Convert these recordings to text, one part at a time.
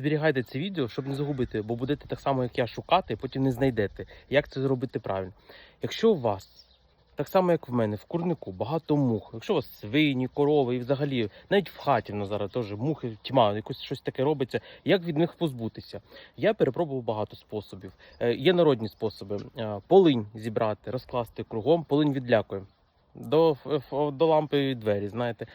зберігайте це відео, щоб не загубити, бо будете так само, як я, шукати, потім не знайдете, як це зробити правильно. Якщо у вас так само, як в мене, в курнику багато мух. Якщо у вас свині, корови і взагалі, навіть в хаті на зараз теж мухи, тьма, якось щось таке робиться. Як від них позбутися? Я перепробував багато способів. Е, є народні способи: Е, полинь зібрати, розкласти кругом, полинь відлякує. До, до лампи і двері, знаєте.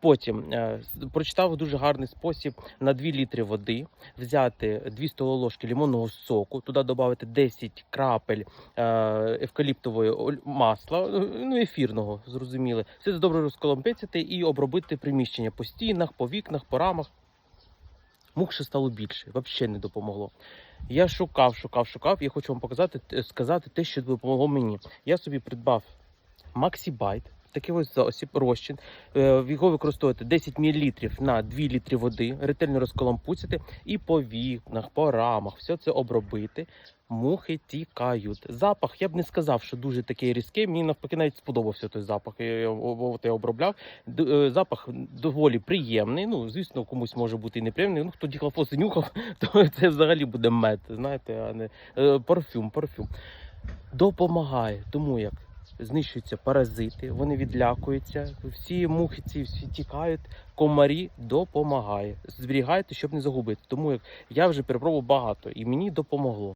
Потім е, прочитав дуже гарний спосіб на 2 літри води взяти 2 столові ложки лимонного соку, туди додати 10 крапель е, евкаліптової масла, е, ну ефірного, зрозуміли. Все це добре розколомпецяти і обробити приміщення по стінах, по вікнах, по рамах. Мух ще стало більше, взагалі не допомогло. Я шукав, шукав, шукав. Я хочу вам показати, сказати те, що допомогло мені. Я собі придбав Максібайт, такий ось засіб, розчин. Е, Його використовувати 10 мл на 2 літри води, ретельно розколампуцяти і по вікнах, по рамах, все це обробити. Мухи тікають. Запах, я б не сказав, що дуже такий різкий. Мені навпаки навіть сподобався той запах. Я, обробляв. Е, Запах доволі приємний. Ну, звісно, комусь може бути і неприємний. Ну, хто діхлофос нюхав, то це взагалі буде мед, знаєте, а не е, парфюм, парфюм. Допомагає, тому як знищуються паразити, вони відлякуються, всі мухи ці всі тікають, комарі допомагає. Зберігайте, щоб не загубити. Тому як я вже перепробував багато і мені допомогло.